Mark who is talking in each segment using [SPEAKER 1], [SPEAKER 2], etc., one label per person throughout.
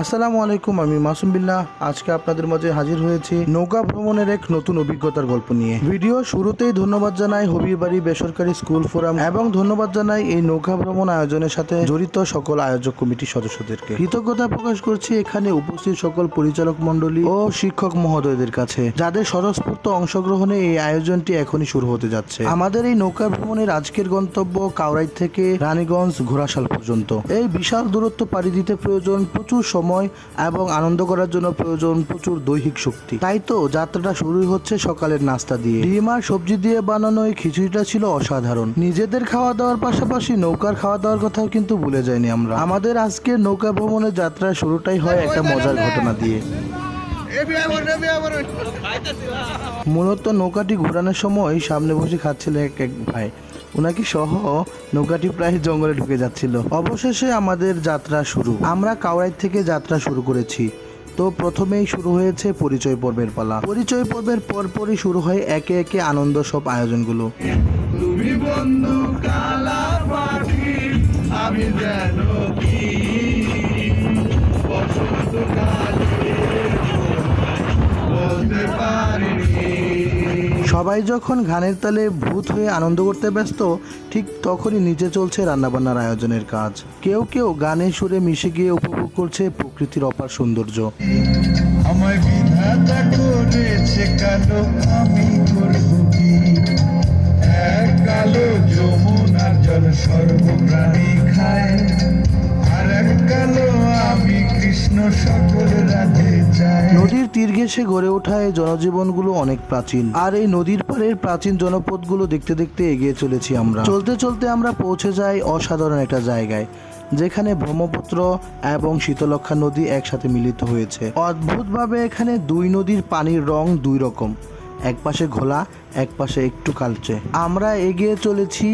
[SPEAKER 1] আসসালামু আলাইকুম, আমি মাসুম বিল্লাহ। আজকে আপনাদের মাঝে হাজির হয়েছি নৌকা ভ্রমণের এক নতুন অভিজ্ঞতার গল্প নিয়ে। ভিডিও শুরুতেই ধন্যবাদ জানাই হবিবাড়ি বেসরকারি স্কুল ফোরাম এবং ধন্যবাদ জানাই এই নৌকা ভ্রমণ আয়োজনের সাথে জড়িত সকল আয়োজক কমিটির সদস্যদেরকে। কৃতজ্ঞতা প্রকাশ করছি এখানে উপস্থিত সকল পরিচালক মণ্ডলী ও শিক্ষক মহোদয়দের কাছে, যাদের স্বতঃস্ফূর্ত অংশগ্রহণে এই আয়োজনটি এখনই শুরু হতে যাচ্ছে। আমাদের এই নৌকা ভ্রমণের আজকের গন্তব্য কাউরাই থেকে রানীগঞ্জ ঘোড়াশাল পর্যন্ত। এই বিশাল দূরত্ব পাড়ি দিতে প্রয়োজন প্রচুর সময় এবং আনন্দ করার জন্য প্রয়োজন প্রচুর দৈহিক শক্তি। তাই তো যাত্রাটা শুরু হচ্ছে সকালের নাস্তা দিয়ে। ডিম আর সবজি দিয়ে বানানো এই খিচুড়িটা ছিল অসাধারণ। নিজেদের খাওয়া দাওয়ার পাশাপাশি নৌকার খাওয়া দাওয়ার কথাও কিন্তু ভুলে যাইনি আমরা। আমাদের আজকে নৌকা ভ্রমণের যাত্রা শুরুটাই হয় একটা মজার ঘটনা দিয়ে। মূলত নৌকাটি ঘোরানোর সময় সামনে বসে খাচ্ছিল এক এক ভাই। ওনাকে সহ নৌকাটি প্রায় জঙ্গলে ঢুকে যাচ্ছিল। অবশেষে আমাদের যাত্রা শুরু। আমরা কাউরাই থেকে যাত্রা শুরু করেছি। তো প্রথমেই শুরু হয়েছে পরিচয় পর্বের পালা। পরিচয় পর্বের পরপরই শুরু হয় একে একে আনন্দ সব আয়োজনগুলো।
[SPEAKER 2] আমি যেন
[SPEAKER 1] সবাই যখন গানের তালে ভূত হয়ে আনন্দ করতে ব্যস্ত, ঠিক তখনই নিচে চলছে রান্নাবান্নার আয়োজনের কাজ। কেউ কেউ গানে সুরে মিশে গিয়ে উপভোগ করছে প্রকৃতির অপার সৌন্দর্য।
[SPEAKER 2] আমায় বিধাতা করেছে কালো আমি
[SPEAKER 1] ঘেঁষে গড়ে ওঠা এই জনজীবনগুলো অনেক প্রাচীন। আর এই নদীর পাড়ের প্রাচীন জনপদগুলো দেখতে দেখতে এগিয়ে চলেছি আমরা। চলতে চলতে আমরা পৌঁছে যাই অসাধারণ একটা জায়গায়, যেখানে ব্রহ্মপুত্র এবং শীতলক্ষা নদী একসাথে মিলিত হয়েছে। অদ্ভুতভাবে এখানে দুই নদীর পানির রং দুই রকম। এক পাশে ঘোলা এক পাশে একটু কালচে। আমরা এগিয়ে চলেছি,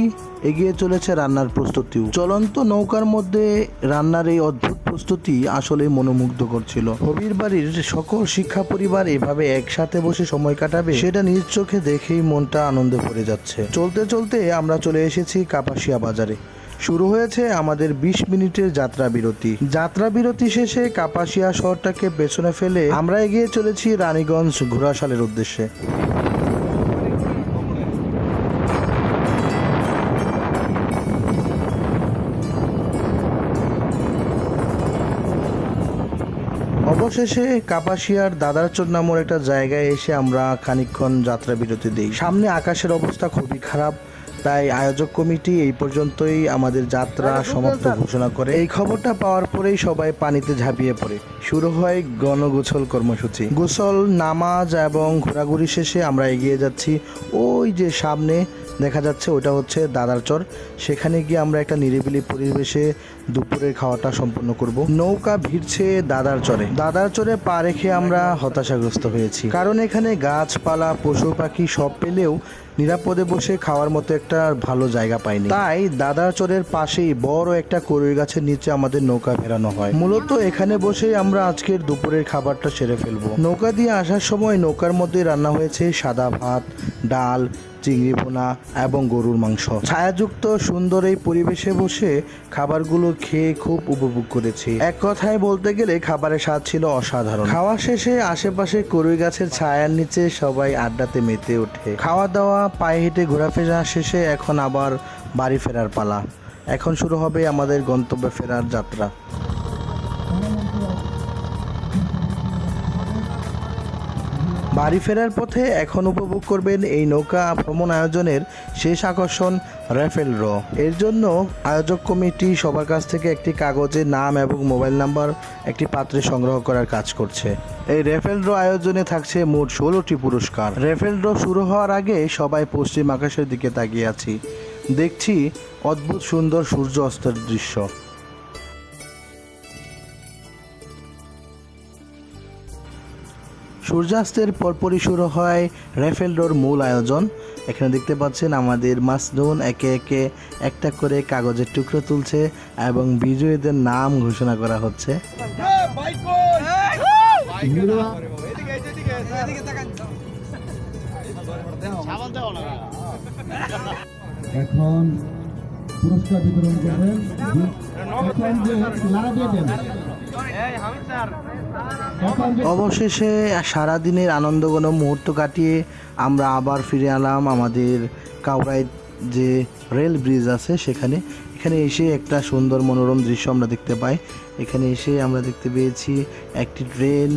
[SPEAKER 1] এগিয়ে চলেছে রান্নার প্রস্তুতিও। চলন্ত নৌকার মধ্যে রান্নার এই অদ্ভুত প্রস্তুতি আসলে মনোমুগ্ধ করছিল হবির বাড়ির সকল শিক্ষা পরিবার এভাবে একসাথে বসে সময় কাটাবে, সেটা নিজ চোখে দেখেই মনটা আনন্দে ভরে যাচ্ছে। চলতে চলতে আমরা চলে এসেছি কাপাসিয়া বাজারে। শুরু হয়েছে আমাদের ২০ মিনিটের যাত্রা বিরতি। যাত্রা বিরতি শেষে কাপাসিয়া শহরটাকে পেছনে ফেলে আমরা এগিয়ে চলেছি রানীগঞ্জ ঘোড়াশালের উদ্দেশ্যে। অবশেষে কাপাসিয়ার দাদারচর নামর একটা জায়গায় এসে আমরা খানিকক্ষণ যাত্রা বিরতি দিই। সামনে আকাশের অবস্থা খুবই খারাপ। তাই আয়োজক কমিটি এই পর্যন্তই আমাদের যাত্রা সমাপ্ত ঘোষণা করে। এই খবরটা পাওয়ার পরেই সবাই পানিতে ঝাঁপিয়ে পড়ে। শুরু হয় গণগোছল কর্মসূচি। গোসল নামাজ এবং ঘোরাঘুরি শেষে আমরা এগিয়ে যাচ্ছি। ওই যে সামনে দেখা যাচ্ছে ওটা হচ্ছে দাদারচর সেখানে গিয়ে আমরা একটা নিরিবিলি পরিবেশে দুপুরের খাওয়াটা সম্পন্ন করব। নৌকা ভিড়ছে দাদার চরে। দাদার চরে পা রেখে আমরা হতাশাগ্রস্ত হয়েছি। কারণ এখানে গাছপালা পশু পাখি সব পেলেও নিরাপদে বসে খাওয়ার মতো একটা ভালো জায়গা পাইনি। তাই দাদার চরের পাশেই বড় একটা করই গাছের নিচে আমাদের নৌকা ফেরানো হয়। মূলত এখানে বসেই আমরা আজকের দুপুরের খাবারটা সেরে ফেলব। নৌকা দিয়ে আসার সময় নৌকার মধ্যে রান্না হয়েছে সাদা ভাত, ডাল, চিংড়ি ভুনা এবং গরুর মাংস। ছায়াযুক্ত সুন্দর এই পরিবেশে বসে খাবারগুলো খেয়ে খুব উপভোগ করেছি। এক কথায় বলতে গেলে খাবারের স্বাদ ছিল অসাধারণ। খাওয়া শেষে আশেপাশে করুই গাছের ছায়ার নিচে সবাই আড্ডাতে মেতে ওঠে। খাওয়া দাওয়া পায়ে হেঁটে ঘোরাফেরা শেষে এখন আবার বাড়ি ফেরার পালা। এখন শুরু হবে আমাদের গন্তব্যে ফেরার যাত্রা। বাড়ি ফেরার পথে এখন উপভোগ করবেন এই নৌকা ভ্রমণ আয়োজনের শেষ আকর্ষণ র্যাফেল র। এর জন্য আয়োজক কমিটি সবার কাছ থেকে একটি কাগজে নাম এবং মোবাইল নাম্বার একটি পাত্রে সংগ্রহ করার কাজ করছে। এই রেফেল ড্র আয়োজনে থাকছে মোট ষোলোটি পুরস্কার। রেফেল ড্র শুরু হওয়ার আগে সবাই পশ্চিম আকাশের দিকে তাকিয়ে আছি। দেখছি অদ্ভুত সুন্দর সূর্য অস্তের দৃশ্য। সূর্যাস্তের পরপরই শুরু হয় রেফেলডোর মূল আয়োজন। এখানে দেখতে পাচ্ছেন আমাদের মাসনুন একে একে একটা করে কাগজের টুকরো তুলছে এবং বিজয়ীদের নাম ঘোষণা করা হচ্ছে।
[SPEAKER 3] এখন পুরস্কার বিতরণ করবেন।
[SPEAKER 1] অবশেষে সারাদিনের আনন্দঘন মুহূর্ত কাটিয়ে আমরা আবার ফিরে এলাম আমাদের কাউরাই যে রেল ব্রিজ আছে সেখানে। এখানে এসে একটা সুন্দর মনোরম দৃশ্য আমরা দেখতে পাই। এখানে এসে আমরা দেখতে পেয়েছি একটি ট্রেন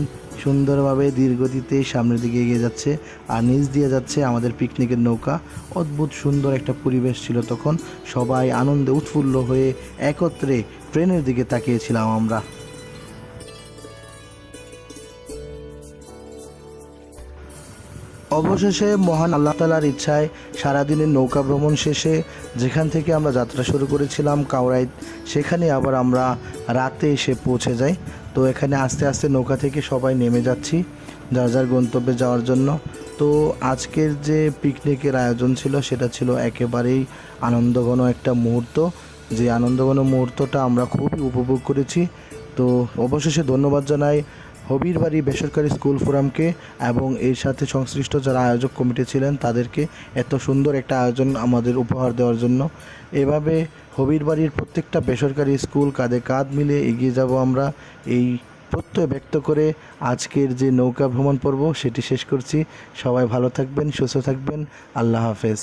[SPEAKER 1] সুন্দরভাবে ধীরগতিতে সামনের দিকে এগিয়ে যাচ্ছে আর নিচ দিয়ে যাচ্ছে আমাদের পিকনিকের নৌকা। অদ্ভুত সুন্দর একটা পরিবেশ ছিল তখন। সবাই আনন্দে উৎফুল্ল হয়ে একত্রে ট্রেনের দিকে তাকিয়েছিলাম আমরা। অবশেষে মহান আল্লাহ তালার ইচ্ছায় সারাদিনের নৌকা ভ্রমণ শেষে যেখান থেকে আমরা যাত্রা শুরু করেছিলাম কাউরাই সেখানে আবার আমরা রাতে এসে পৌঁছে যাই। তো এখানে আস্তে আস্তে নৌকা থেকে সবাই নেমে যাচ্ছি যার যার গন্তব্যে যাওয়ার জন্য। তো আজকের যে পিকনিকের আয়োজন ছিল সেটা ছিল একেবারেই আনন্দঘন একটা মুহূর্ত। যে আনন্দঘন মুহূর্তটা আমরা খুবই উপভোগ করেছি। তো অবশেষে ধন্যবাদ জানাই হবির বাড়ি বেসরকারি স্কুল ফোরামকে এবং এর সাথে সংশ্লিষ্ট যারা আয়োজক কমিটি ছিলেন তাদেরকে এত সুন্দর একটা আয়োজন আমাদের উপহার দেওয়ার জন্য। এভাবে হবির বাড়ির প্রত্যেকটা বেসরকারি স্কুল কাঁধে কাঁধ মিলে এগিয়ে যাব আমরা। এই প্রত্যয় ব্যক্ত করে আজকের যে নৌকা ভ্রমণ পর্ব সেটি শেষ করছি। সবাই ভালো থাকবেন, সুস্থ থাকবেন। আল্লাহ হাফেজ।